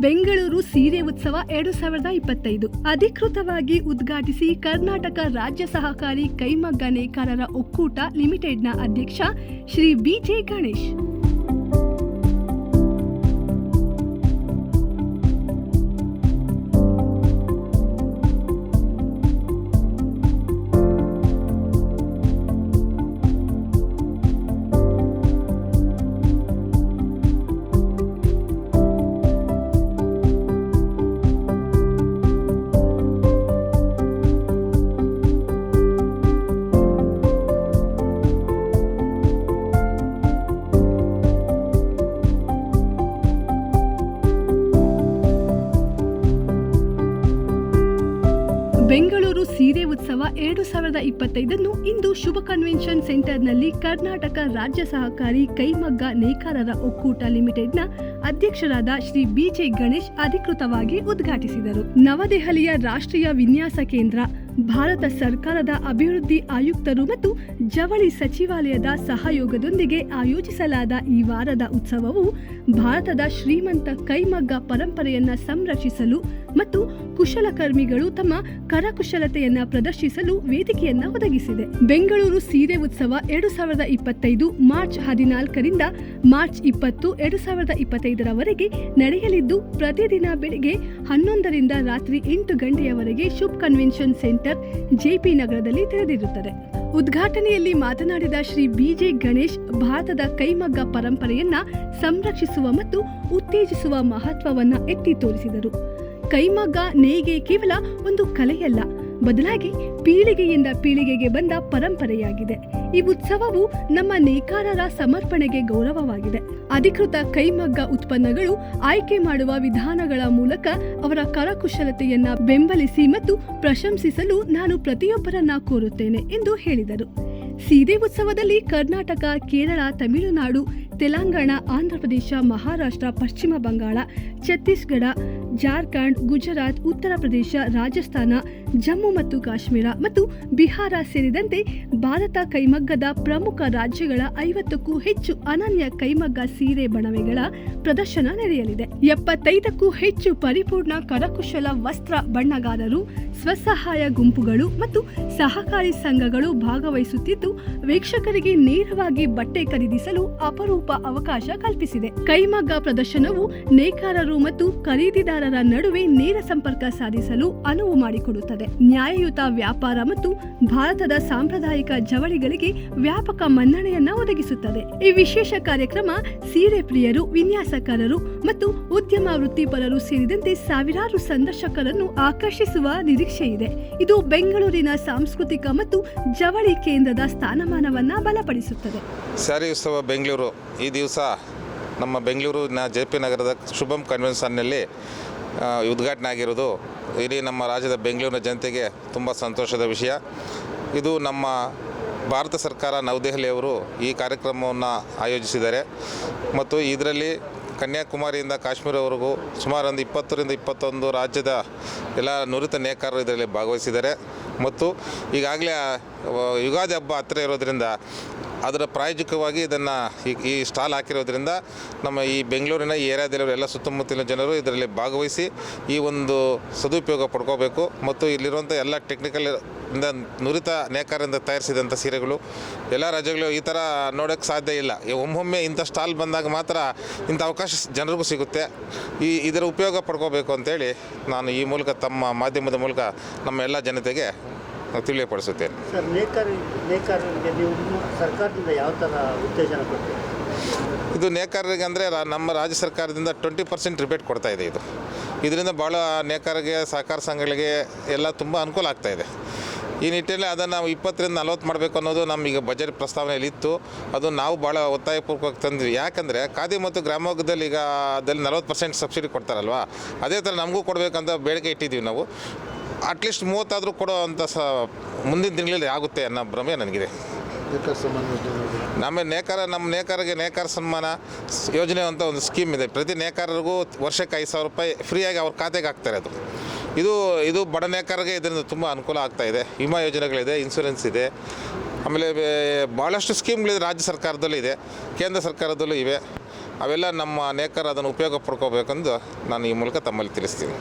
ಬೆಂಗಳೂರು ಸೀರೆ ಉತ್ಸವ ಎರಡು ಸಾವಿರದ ಇಪ್ಪತ್ತೈದು. ಅಧಿಕೃತವಾಗಿ ಉದ್ಘಾಟಿಸಿ ಕರ್ನಾಟಕ ರಾಜ್ಯ ಸಹಕಾರಿ ಕೈಮಗ್ಗ ನೇಕಾರರ ಒಕ್ಕೂಟ ಲಿಮಿಟೆಡ್ನ ಅಧ್ಯಕ್ಷ ಶ್ರೀ ಬಿಜೆ ಗಣೇಶ್. ಬೆಂಗಳೂರು ಸೀರೆ ಉತ್ಸವ ಎರಡು ಸಾವಿರದ ಇಪ್ಪತ್ತೈದನ್ನು ಇಂದು ಶುಭ ಕನ್ವೆನ್ಷನ್ ಸೆಂಟರ್ನಲ್ಲಿ ಕರ್ನಾಟಕ ರಾಜ್ಯ ಸಹಕಾರಿ ಕೈಮಗ್ಗ ನೇಕಾರರ ಒಕ್ಕೂಟ ಲಿಮಿಟೆಡ್ನ ಅಧ್ಯಕ್ಷರಾದ ಶ್ರೀ ಬಿಜೆ ಗಣೇಶ್ ಅಧಿಕೃತವಾಗಿ ಉದ್ಘಾಟಿಸಿದರು. ನವದೆಹಲಿಯ ರಾಷ್ಟ್ರೀಯ ವಿನ್ಯಾಸ ಕೇಂದ್ರ ಭಾರತ ಸರ್ಕಾರದ ಅಭಿವೃದ್ಧಿ ಆಯುಕ್ತರು ಮತ್ತು ಜವಳಿ ಸಚಿವಾಲಯದ ಸಹಯೋಗದೊಂದಿಗೆ ಆಯೋಜಿಸಲಾದ ಈ ವಾರದ ಉತ್ಸವವು ಭಾರತದ ಶ್ರೀಮಂತ ಕೈಮಗ್ಗ ಪರಂಪರೆಯನ್ನು ಸಂರಕ್ಷಿಸಲು ಮತ್ತು ಕುಶಲಕರ್ಮಿಗಳು ತಮ್ಮ ಕರಕುಶಲತೆಯನ್ನು ಪ್ರದರ್ಶಿಸಲು ವೇದಿಕೆಯನ್ನ ಒದಗಿಸಿದೆ. ಬೆಂಗಳೂರು ಸೀರೆ ಉತ್ಸವ ಎರಡು ಸಾವಿರದ ಇಪ್ಪತ್ತೈದು ಮಾರ್ಚ್ ಹದಿನಾಲ್ಕರಿಂದ ಮಾರ್ಚ್ ಇಪ್ಪತ್ತು ಎರಡು ಸಾವಿರದ ಇಪ್ಪತ್ತೈದರವರೆಗೆ ನಡೆಯಲಿದ್ದು, ಪ್ರತಿದಿನ ಬೆಳಿಗ್ಗೆ ಹನ್ನೊಂದರಿಂದ ರಾತ್ರಿ ಎಂಟು ಗಂಟೆಯವರೆಗೆ ಶುಭ್ ಕನ್ವೆನ್ಷನ್ ಸೆಂಟರ್ ಜೆಪಿ ನಗರದಲ್ಲಿ ತೆರೆದಿರುತ್ತದೆ. ಉದ್ಘಾಟನೆಯಲ್ಲಿ ಮಾತನಾಡಿದ ಶ್ರೀ ಬಿಜೆ ಗಣೇಶ್, ಭಾರತದ ಕೈಮಗ್ಗ ಪರಂಪರೆಯನ್ನ ಸಂರಕ್ಷಿಸುವ ಮತ್ತು ಉತ್ತೇಜಿಸುವ ಮಹತ್ವವನ್ನ ಎತ್ತಿ ತೋರಿಸಿದರು. ಕೈಮಗ್ಗ ನೇಯ್ಗೆ ಕೇವಲ ಒಂದು ಕಲೆಯಲ್ಲ, ಬದಲಾಗಿ ಪೀಳಿಗೆಯಿಂದ ಪೀಳಿಗೆಗೆ ಬಂದ ಪರಂಪರೆಯಾಗಿದೆ. ಈ ಉತ್ಸವವು ನಮ್ಮ ನೇಕಾರರ ಸಮರ್ಪಣೆಗೆ ಗೌರವವಾಗಿದೆ. ಅಧಿಕೃತ ಕೈಮಗ್ಗ ಉತ್ಪನ್ನಗಳು ಆಯ್ಕೆ ಮಾಡುವ ವಿಧಾನಗಳ ಮೂಲಕ ಅವರ ಕರಕುಶಲತೆಯನ್ನ ಬೆಂಬಲಿಸಿ ಮತ್ತು ಪ್ರಶಂಸಿಸಲು ನಾನು ಪ್ರತಿಯೊಬ್ಬರನ್ನ ಕೋರುತ್ತೇನೆ ಎಂದು ಹೇಳಿದರು. ಸೀರೆ ಉತ್ಸವದಲ್ಲಿ ಕರ್ನಾಟಕ, ಕೇರಳ, ತಮಿಳುನಾಡು, ತೆಲಂಗಾಣ, ಆಂಧ್ರಪ್ರದೇಶ, ಮಹಾರಾಷ್ಟ್ರ, ಪಶ್ಚಿಮ ಬಂಗಾಳ, ಛತ್ತೀಸ್ಗಢ ಜಾರ್ಖಂಡ್, ಗುಜರಾತ್, ಉತ್ತರ ಪ್ರದೇಶ, ರಾಜಸ್ಥಾನ, ಜಮ್ಮು ಮತ್ತು ಕಾಶ್ಮೀರ ಮತ್ತು ಬಿಹಾರ ಸೇರಿದಂತೆ ಭಾರತ ಕೈಮಗ್ಗದ ಪ್ರಮುಖ ರಾಜ್ಯಗಳ ಐವತ್ತಕ್ಕೂ ಹೆಚ್ಚು ಅನನ್ಯ ಕೈಮಗ್ಗ ಸೀರೆ ಬಣವೆಗಳ ಪ್ರದರ್ಶನ ನಡೆಯಲಿದೆ. ಎಪ್ಪತ್ತೈದಕ್ಕೂ ಹೆಚ್ಚು ಪರಿಪೂರ್ಣ ಕರಕುಶಲ ವಸ್ತ್ರ ಬಣ್ಣಗಾರರು, ಸ್ವಸಹಾಯ ಗುಂಪುಗಳು ಮತ್ತು ಸಹಕಾರಿ ಸಂಘಗಳು ಭಾಗವಹಿಸುತ್ತಿದ್ದು, ವೀಕ್ಷಕರಿಗೆ ನೇರವಾಗಿ ಬಟ್ಟೆ ಖರೀದಿಸಲು ಅಪರೂಪ ಅವಕಾಶ ಕಲ್ಪಿಸಿದೆ. ಕೈಮಗ್ಗ ಪ್ರದರ್ಶನವು ನೇಕಾರರು ಮತ್ತು ಖರೀದಿದಾರರ ನಡುವೆ ನೇರ ಸಂಪರ್ಕ ಸಾಧಿಸಲು ಅನುವು ಮಾಡಿಕೊಡುತ್ತದೆ. ನ್ಯಾಯಯುತ ವ್ಯಾಪಾರ ಮತ್ತು ಭಾರತದ ಸಾಂಪ್ರದಾಯಿಕ ಜವಳಿಗಳಿಗೆ ವ್ಯಾಪಕ ಮನ್ನಣೆಯನ್ನ ಒದಗಿಸುತ್ತದೆ. ಈ ವಿಶೇಷ ಕಾರ್ಯಕ್ರಮ ಸೀರೆ ಪ್ರಿಯರು ವಿನ್ಯಾಸಕಾರರು ಮತ್ತು ಉದ್ಯಮ ವೃತ್ತಿಪರರು ಸೇರಿದಂತೆ ಸಾವಿರಾರು ಸಂದರ್ಶಕರನ್ನು ಆಕರ್ಷಿಸುವ ನಿರೀಕ್ಷೆ ಇದೆ ಇದು ಬೆಂಗಳೂರಿನ ಸಾಂಸ್ಕೃತಿಕ ಮತ್ತು ಜವಳಿ ಕೇಂದ್ರದ ಸ್ಥಾನಮಾನವನ್ನ ಬಲಪಡಿಸುತ್ತದೆ. ಸ್ಯಾರಿ ಉತ್ಸವ ಬೆಂಗಳೂರು. ಈ ದಿವಸ ನಮ್ಮ ಬೆಂಗಳೂರಿನ ಜೆ ಪಿ ನಗರದ ಶುಭಂ ಕನ್ವೆನ್ಷನ್ನಲ್ಲಿ ಆ, ಉದ್ಘಾಟನೆ ಆಗಿರೋದು. ಇಡೀ ನಮ್ಮ ರಾಜ್ಯದ ಬೆಂಗಳೂರಿನ ಜನತೆಗೆ ತುಂಬ ಸಂತೋಷದ ವಿಷಯ. ಇದು ನಮ್ಮ ಭಾರತ ಸರ್ಕಾರ ನವದೆಹಲಿಯವರು ಈ ಕಾರ್ಯಕ್ರಮವನ್ನು ಆಯೋಜಿಸಿದ್ದಾರೆ. ಮತ್ತು ಇದರಲ್ಲಿ ಕನ್ಯಾಕುಮಾರಿಯಿಂದ ಕಾಶ್ಮೀರವರೆಗೂ ಸುಮಾರು ಒಂದು ಇಪ್ಪತ್ತರಿಂದ ಇಪ್ಪತ್ತೊಂದು ರಾಜ್ಯದ ಎಲ್ಲ ನುರಿತ ನೇಕಾರರು ಇದರಲ್ಲಿ ಭಾಗವಹಿಸಿದ್ದಾರೆ. ಮತ್ತು ಈಗಾಗಲೇ ಯುಗಾದಿ ಹಬ್ಬ ಹತ್ತಿರ ಇರೋದ್ರಿಂದ ಅದರ ಪ್ರಾಯೋಜಿಕವಾಗಿ ಇದನ್ನು ಈ ಈ ಸ್ಟಾಲ್ ಹಾಕಿರೋದ್ರಿಂದ ನಮ್ಮ ಈ ಬೆಂಗಳೂರಿನ ಈ ಏರಿಯಾದಲ್ಲಿರೋ ಎಲ್ಲ ಸುತ್ತಮುತ್ತಲಿನ ಜನರು ಇದರಲ್ಲಿ ಭಾಗವಹಿಸಿ ಈ ಒಂದು ಸದುಪಯೋಗ ಪಡ್ಕೋಬೇಕು. ಮತ್ತು ಇಲ್ಲಿರುವಂಥ ಎಲ್ಲ ಟೆಕ್ನಿಕಲ್ ಇಂದ ನುರಿತ ನೇಕಾರರಿಂದ ತಯಾರಿಸಿದಂಥ ಸೀರೆಗಳು, ಎಲ್ಲ ರಾಜ್ಯಗಳು ಈ ಥರ ನೋಡೋಕ್ಕೆ ಸಾಧ್ಯ ಇಲ್ಲ. ಒಮ್ಮೊಮ್ಮೆ ಇಂಥ ಸ್ಟಾಲ್ ಬಂದಾಗ ಮಾತ್ರ ಇಂಥ ಅವಕಾಶ ಜನರಿಗೂ ಸಿಗುತ್ತೆ. ಈ, ಇದರ ಉಪಯೋಗ ಪಡ್ಕೋಬೇಕು ಅಂತೇಳಿ ನಾನು ಈ ಮೂಲಕ ತಮ್ಮ ಮಾಧ್ಯಮದ ಮೂಲಕ ನಮ್ಮ ಎಲ್ಲ ಜನತೆಗೆ ತಿಳಿಯಪಡಿಸುತ್ತೇನೆ ಸರ್ ನೇಕಾರ ನೇಕಾರರಿಗೆ ನೀವು ಸರ್ಕಾರದಿಂದ ಯಾವ ಥರ ಉತ್ತೇಜನ ಕೊಡ್ತೀರಿ? ಇದು ನೇಕಾರರಿಗೆ ಅಂದರೆ ನಮ್ಮ ರಾಜ್ಯ ಸರ್ಕಾರದಿಂದ ಟ್ವೆಂಟಿ ಪರ್ಸೆಂಟ್ ರಿಬೇಟ್ ಕೊಡ್ತಾ ಇದೆ ಇದು. ಇದರಿಂದ ಭಾಳ ನೇಕಾರರಿಗೆ ಸಹಕಾರ ಸಂಘಗಳಿಗೆ ಎಲ್ಲ ತುಂಬ ಅನುಕೂಲ ಆಗ್ತಾ ಇದೆ. ಈ ನಿಟ್ಟಿನಲ್ಲಿ ಅದನ್ನು ನಾವು ಇಪ್ಪತ್ತರಿಂದ ನಲ್ವತ್ತು ಮಾಡಬೇಕು ಅನ್ನೋದು ನಮಗೆ ಬಜೆಟ್ ಪ್ರಸ್ತಾವನೆಯಲ್ಲಿ ಇತ್ತು. ಅದು ನಾವು ಭಾಳ ಒತ್ತಾಯಪೂರ್ವಕವಾಗಿ ತಂದ್ವಿ. ಯಾಕಂದರೆ ಖಾದಿ ಮತ್ತು ಗ್ರಾಮೋಗದಲ್ಲಿ ಈಗ ಅದಲ್ಲಿ ನಲ್ವತ್ತು ಪರ್ಸೆಂಟ್ ಸಬ್ಸಿಡಿ ಕೊಡ್ತಾರಲ್ವ? ಅದೇ ಥರ ನಮಗೂ ಕೊಡಬೇಕಂತ ಬೇಡಿಕೆ ಇಟ್ಟಿದ್ದೀವಿ ನಾವು. ಅಟ್ಲೀಸ್ಟ್ ಮೂವತ್ತಾದರೂ ಕೊಡೋ ಅಂಥ ಸ ಮುಂದಿನ ದಿನಗಳಲ್ಲಿ ಆಗುತ್ತೆ ಅನ್ನೋ ಭ್ರಮೆ ನನಗಿದೆ. ನಮ್ಮ ನೇಕಾರ ನಮ್ಮ ನೇಕಾರಿಗೆ ನೇಕಾರ ಸನ್ಮಾನ ಯೋಜನೆ ಅಂತ ಒಂದು ಸ್ಕೀಮ್ ಇದೆ. ಪ್ರತಿ ನೇಕಾರರಿಗೂ ವರ್ಷಕ್ಕೆ ಐದು ಸಾವಿರ ರೂಪಾಯಿ ಫ್ರೀಯಾಗಿ ಅವ್ರ ಖಾತೆಗೆ ಹಾಕ್ತಾರೆ ಅದು. ಇದು ಇದು ಬಡ ನೇಕಾರರಿಗೆ ಇದರಿಂದ ತುಂಬ ಅನುಕೂಲ ಆಗ್ತಾಯಿದೆ ಇದೆ. ವಿಮಾ ಯೋಜನೆಗಳಿದೆ ಇನ್ಸೂರೆನ್ಸ್ ಇದೆ. ಆಮೇಲೆ ಭಾಳಷ್ಟು ಸ್ಕೀಮ್ಗಳಿದೆ ರಾಜ್ಯ ಸರ್ಕಾರದಲ್ಲೂ ಇದೆ ಕೇಂದ್ರ ಸರ್ಕಾರದಲ್ಲೂ ಇವೆ. ಅವೆಲ್ಲ ನಮ್ಮ ನೇಕಾರ ಅದನ್ನು ಉಪಯೋಗ ಪಡ್ಕೋಬೇಕೆಂದು ನಾನು ಈ ಮೂಲಕ ತಮ್ಮಲ್ಲಿ ತಿಳಿಸ್ತೀನಿ.